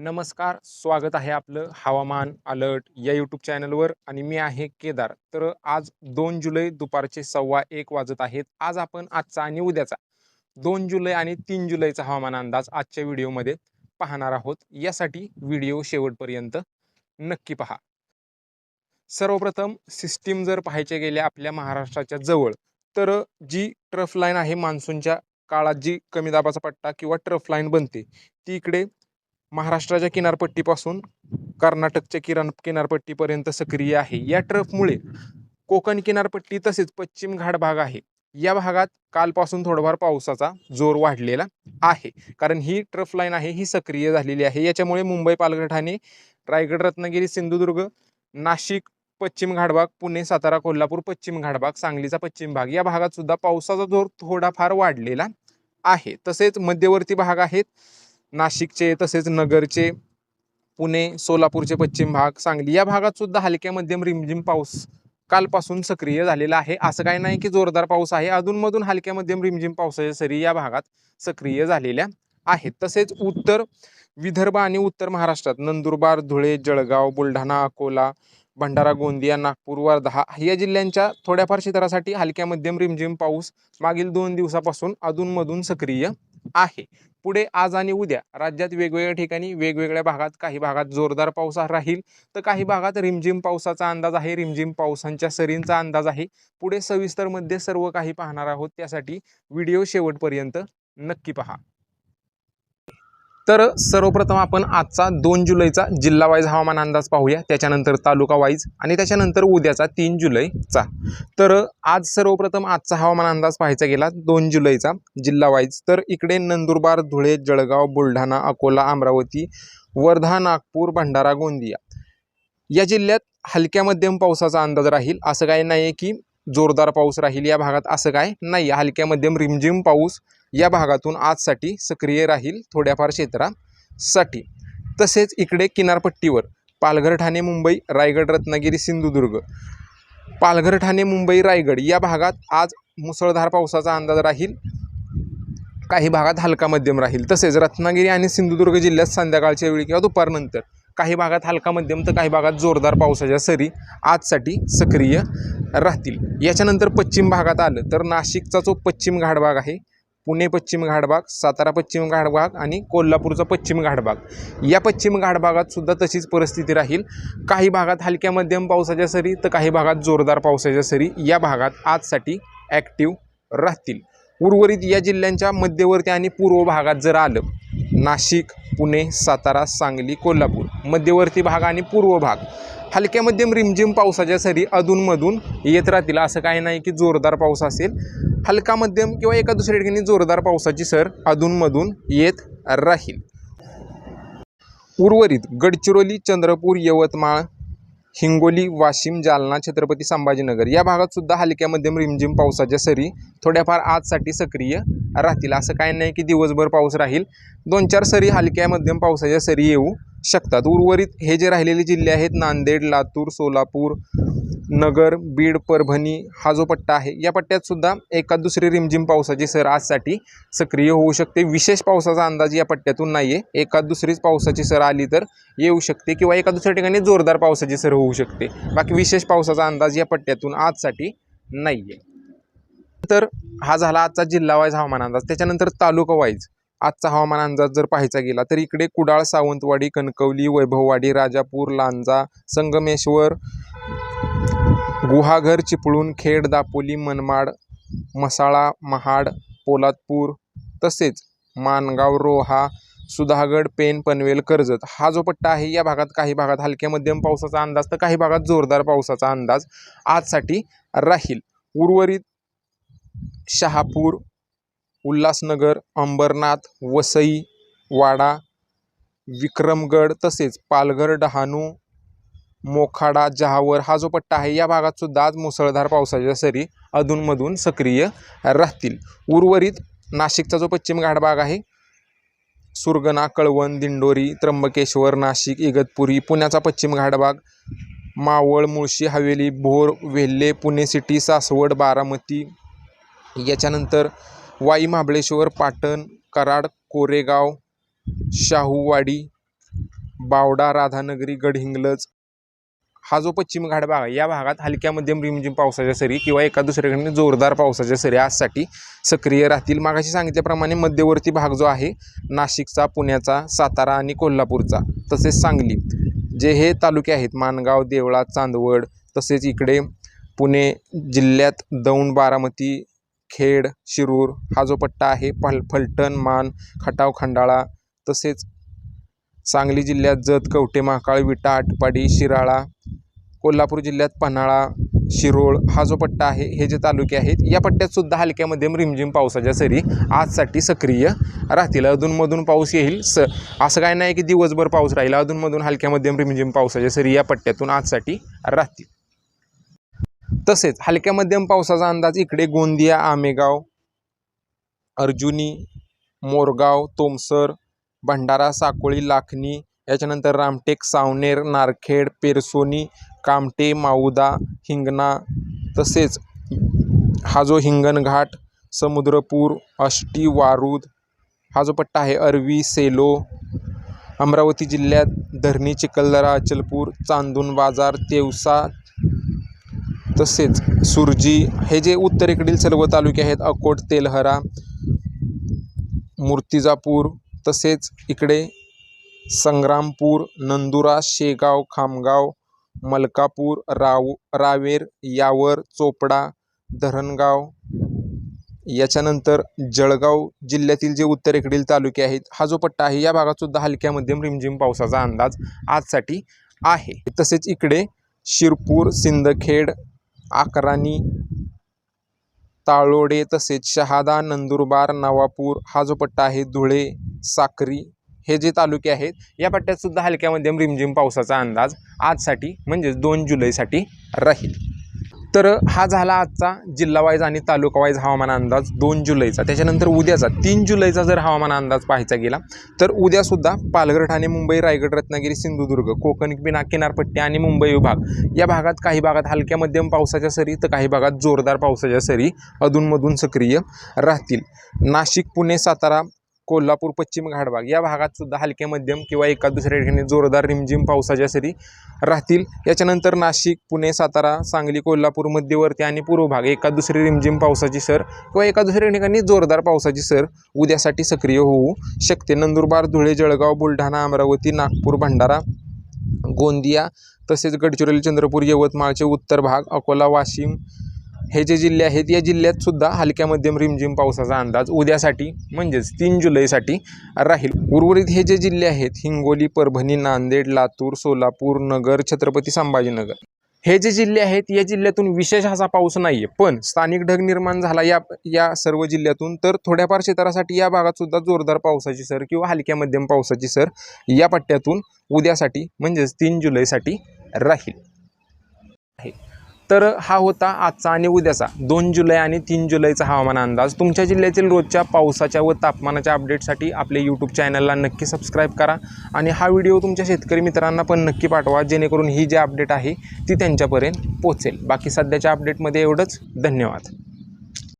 नमस्कार स्वागत आहे आपलं हवामान अलर्ट या यूट्यूब चॅनलवर आणि मी आहे केदार. तर आज दोन जुलै दुपारचे सव्वा एक वाजत आहेत. आज आपण आजचा आणि उद्याचा दोन जुलै आणि तीन जुलैचा हवामान अंदाज आजच्या व्हिडिओमध्ये पाहणार आहोत. यासाठी व्हिडिओ शेवटपर्यंत नक्की पहा. सर्वप्रथम सिस्टीम जर पाहायचे गेले आपल्या महाराष्ट्राच्या जवळ तर जी ट्रफ लाईन आहे मान्सूनच्या काळात जी कमी दाबाचा पट्टा किंवा ट्रफ लाईन बनते ती इकडे महाराष्ट्राच्या किनारपट्टीपासून कर्नाटकच्या किराण किनारपट्टीपर्यंत सक्रिय आहे. या ट्रफमुळे कोकण किनारपट्टी तसेच पश्चिम घाट भाग आहे. या भागात कालपासून थोडाफार पावसाचा जोर वाढलेला आहे. कारण ही ट्रफ लाईन आहे ही सक्रिय झालेली आहे. याच्यामुळे मुंबई पालघर ठाणे रायगड रत्नागिरी सिंधुदुर्ग नाशिक पश्चिम घाटभाग पुणे सातारा कोल्हापूर पश्चिम घाटभाग सांगलीचा पश्चिम भाग या भागात सुद्धा पावसाचा जोर थोडाफार वाढलेला आहे. तसेच मध्यवर्ती भाग आहेत. नाशिकचे तसेच नगरचे पुणे सोलापूरचे पश्चिम भाग सांगली या भागात सुद्धा हलक्या मध्यम रिमझिम पाऊस कालपासून सक्रिय झालेला आहे. असं काही नाही की जोरदार पाऊस आहे. अधूनमधून हलक्या मध्यम रिमझिम पावसाच्या सरी या भागात सक्रिय झालेल्या आहेत. तसेच उत्तर विदर्भ आणि उत्तर महाराष्ट्रात नंदुरबार धुळे जळगाव बुलढाणा अकोला भंडारा गोंदिया नागपूर वर्धा या जिल्ह्यांच्या थोड्याफार क्षेत्रासाठी हलक्या मध्यम रिमझिम पाऊस मागील दोन दिवसापासून अधूनमधून सक्रिय आहे. पुढे आज आणि उद्या राज्यात वेगवेगळ्या ठिकाणी वेगवेगळ्या भागात काही भागात जोरदार पाऊस राहील तर काही भागात रिमझिम पावसाचा अंदाज आहे रिमझिम पावसांच्या सरींचा अंदाज आहे. पुढे सविस्तरमध्ये सर्व काही पाहणार आहोत त्यासाठी व्हिडिओ शेवटपर्यंत नक्की पहा. तर सर्वप्रथम आपण आजचा दोन जुलैचा जिल्हा वाईज हवामान अंदाज पाहूया. त्याच्यानंतर तालुका वाईज आणि त्याच्यानंतर उद्याचा तीन जुलैचा. तर आज सर्वप्रथम आजचा हवामान अंदाज पाहायचा गेला दोन जुलैचा जिल्हा वाईज तर इकडे नंदुरबार धुळे जळगाव बुलढाणा अकोला अमरावती वर्धा नागपूर भंडारा गोंदिया या जिल्ह्यात हलक्या मध्यम पावसाचा अंदाज राहील. असं काय नाही आहे की जोरदार पाऊस राहील या भागात. असं काय नाही. हलक्या मध्यम रिमझिम पाऊस या भागातून आजसाठी सक्रिय राहील थोड्याफार क्षेत्रासाठी. तसेच इकडे किनारपट्टीवर पालघर ठाणे मुंबई रायगड रत्नागिरी सिंधुदुर्ग पालघर ठाणे मुंबई रायगड या भागात आज मुसळधार पावसाचा अंदाज राहील. काही भागात हलका मध्यम राहील. तसेच रत्नागिरी आणि सिंधुदुर्ग जिल्ह्यात संध्याकाळच्या वेळी किंवा दुपारनंतर काही भागात हलका मध्यम तर काही भागात जोरदार पावसाच्या सरी आजसाठी सक्रिय राहतील. याच्यानंतर पश्चिम भागात आलं तर नाशिकचा जो पश्चिम घाटभाग आहे पुणे पश्चिम घाटभाग सातारा पश्चिम घाटभाग आणि कोल्हापूरचा पश्चिम घाटभाग या पश्चिम घाटभागात सुद्धा तशीच परिस्थिती राहील. काही भागात हलक्या मध्यम पावसाच्या सरी तर काही भागात जोरदार पावसाच्या सरी या भागात आजसाठी ॲक्टिव्ह राहतील. उर्वरित या जिल्ह्यांच्या मध्यवर्ती आणि पूर्व भागात जर आलं नाशिक पुणे सातारा सांगली कोल्हापूर मध्यवर्ती भाग आणि पूर्व भाग हलक्या मध्यम रिमझिम पावसाच्या सरी अधूनमधून येत राहतील. असं काही नाही की जोरदार पाऊस असेल. हलका मध्यम किंवा एका दुसऱ्या ठिकाणी जोरदार पावसाची सर अधूनमधून येत राहील. उर्वरित गडचिरोली चंद्रपूर यवतमाळ हिंगोली वाशिम जालना छत्रपती संभाजीनगर या भागात सुद्धा हलक्या मध्यम रिमझिम पावसाच्या सरी थोड्याफार आजसाठी सक्रिय राहतील. असं काही नाही की दिवसभर पाऊस राहील. दोन चार सरी हलक्या मध्यम पावसाच्या सरी येऊ शकतात. उर्वरित हे जे राहिलेले जिल्हे आहेत नांदेड लातूर सोलापूर नगर बीड परभणी हा जो पट्टा आहे या पट्ट्यात सुद्धा एकाद दुसरी रिमझिम पावसाची सर आजसाठी सक्रिय होऊ शकते. विशेष पावसाचा अंदाज या पट्ट्यातून नाही आहे एकाद दुसरीच पावसाची सर आली तर येऊ शकते किंवा एका दुसऱ्या ठिकाणी जोरदार पावसाची सर होऊ शकते. बाकी विशेष पावसाचा अंदाज या पट्ट्यातून आजसाठी नाही आहे तर हा झाला आजचा जिल्हा वाईज हवामान अंदाज. त्याच्यानंतर तालुका वाईज आजचा हवामान अंदाज जर पाहायचा गेला तर इकडे कुडाळ सावंतवाडी कणकवली वैभववाडी राजापूर लांजा संगमेश्वर गुहागर चिपळूण खेड दापोली मनमाड मसाळा महाड पोलादपूर तसेच मानगाव रोहा सुधागड पेन पनवेल कर्जत हा जो पट्टा आहे या भागात काही भागात हलक्या मध्यम पावसाचा अंदाज तर काही भागात जोरदार पावसाचा अंदाज आजसाठी राहील. उर्वरित शहापूर उल्हासनगर अंबरनाथ वसई वाडा विक्रमगड तसेच पालघर डहाणू मोखाडा जहावर हा जो पट्टा आहे या भागात सुद्धा आज मुसळधार पावसाच्या सरी अधूनमधून सक्रिय राहतील. उर्वरित नाशिकचा जो पश्चिम घाट भाग आहे सुरगणा कळवण दिंडोरी त्र्यंबकेश्वर नाशिक इगतपुरी पुण्याचा पश्चिम घाटभाग मावळ मुळशी हवेली भोर वेल्हे पुणे सिटी सासवड बारामती याच्यानंतर वाई महाबळेश्वर पाटण कराड कोरेगाव शाहूवाडी बावडा राधानगरी गडहिंग्लज. हा जो पश्चिम घाट भाग आहे या भागात हलक्या मध्यम रिमझिम पावसाच्या सरी किंवा एका दुसऱ्याकडे जोरदार पावसाच्या सरी आजसाठी सक्रिय राहतील. मागाशी सांगितल्याप्रमाणे मध्यवर्ती भाग जो आहे नाशिकचा पुण्याचा सातारा आणि कोल्हापूरचा तसेच सांगली जे हे तालुके आहेत माणगाव देवळा चांदवड तसेच इकडे पुणे जिल्ह्यात दौंड बारामती खेड शिरूर हा जो पट्टा आहे फल फलटण मान खटाव खंडाळा तसेच सांगली जिल्ह्यात जत कवठे महाकाळ विटा आटपाडी शिराळा कोल्हापूर जिल्ह्यात पन्हाळा शिरोळ हा जो पट्टा आहे हे जे तालुके आहेत या पट्ट्यात सुद्धा हलक्या मध्यम रिमझिम पावसाच्या सरी आजसाठी सक्रिय राहतील. अधूनमधून पाऊस येईल स असं काय नाही की दिवसभर पाऊस राहील अधूनमधून हलक्या मध्यम रिमझिम पावसाच्या सरी या पट्ट्यातून आजसाठी राहतील. तसेच हलक्या मध्यम पावसाचा अंदाज इकडे गोंदिया आमेगाव अर्जुनी मोरगाव तोमसर भंडारा साकोळी लाखणी याच्यानंतर रामटेक सावनेर नारखेड पेरसोनी कामटे माऊदा हिंगणा तसेच हा जो हिंगणघाट समुद्रपूर अष्टी वारूद हा जो पट्टा आहे अरवी सेलो अमरावती जिल्ह्यात धरणी चिखलदरा अचलपूर चांदून बाजार तेवसा तसेच सुरजी हे जे उत्तरेकडील सर्व तालुके आहेत अकोट तेलहरा मूर्तिजापूर तसेच इकडे संग्रामपूर नंदुरा शेगाव खामगाव मलकापूर राव रावेर यावर चोपडा धरणगाव याच्यानंतर जळगाव जिल्ह्यातील जे उत्तरेकडील तालुके आहेत हा जो पट्टा आहे या भागात सुद्धा हलक्या मध्यम रिमझिम पावसाचा अंदाज आजसाठी आहे. तसेच इकडे शिरपूर सिंदखेड आकरानी ताळोडे तसेच शहादा नंदुरबार नवापूर हा जो पट्टा आहे धुळे साक्री हे जे तालुके आहेत या पट्ट्यात सुद्धा हलक्या मध्यम रिमझिम पावसाचा अंदाज आजसाठी म्हणजेच दोन जुलैसाठी राहील. तर हा झाला आजचा जिल्हावाईज आणि तालुकावाईज हवामान अंदाज दोन जुलैचा. त्याच्यानंतर उद्याचा तीन जुलैचा जर हवामान अंदाज पाहायचा गेला तर उद्यासुद्धा पालघर ठाणे मुंबई रायगड रत्नागिरी सिंधुदुर्ग कोकण किना किनारपट्टी आणि मुंबई विभाग या भागात काही भागात हलक्या मध्यम पावसाच्या सरी तर काही भागात जोरदार पावसाच्या सरी अधूनमधून सक्रिय राहतील. नाशिक पुणे सातारा कोल्हापूर पश्चिम घाटभाग या भागात सुद्धा हलके मध्यम किंवा एका दुसऱ्या ठिकाणी जोरदार रिमझिम पावसाच्या सरी राहतील. याच्यानंतर नाशिक पुणे सातारा सांगली कोल्हापूर मध्यवर्ती आणि पूर्व भाग एका दुसरी रिमझिम पावसाची सर किंवा एका दुसऱ्या ठिकाणी जोरदार पावसाची सर उद्यासाठी सक्रिय होऊ शकते. नंदुरबार धुळे जळगाव बुलढाणा अमरावती नागपूर भंडारा गोंदिया तसेच गडचिरोली चंद्रपूर यवतमाळचे उत्तर भाग अकोला वाशिम हे जे जिल्हे आहेत या जिल्ह्यात सुद्धा हलक्या मध्यम रिमझिम पावसाचा अंदाज उद्यासाठी म्हणजेच तीन जुलैसाठी राहील. उर्वरित हे जे जिल्हे आहेत हिंगोली परभणी नांदेड लातूर सोलापूर नगर छत्रपती संभाजीनगर. हे जे जिल्हे आहेत या जिल्ह्यातून विशेष असा पाऊस नाही आहे पण स्थानिक ढग निर्माण झाला या या सर्व जिल्ह्यातून तर थोड्याफार क्षेत्रासाठी या भागात सुद्धा जोरदार पावसाची सर किंवा हलक्या मध्यम पावसाची सर या पट्ट्यातून उद्यासाठी म्हणजेच तीन जुलैसाठी राहील. आहे तर हा होता आजचा आणि उद्याचा. दोन जुलै आणि तीन जुलैचा हवामान अंदाज. तुमच्या जिल्ह्यातील रोजच्या पावसाच्या व तापमानाच्या अपडेटसाठी आपले यूट्यूब चॅनलला नक्की सबस्क्राईब करा. आणि हा व्हिडिओ तुमच्या शेतकरी मित्रांना पण नक्की पाठवा जेणेकरून ही जी अपडेट आहे ती त्यांच्यापर्यंत पोचेल बाकी सध्याच्या अपडेटमध्ये एवढंच. धन्यवाद.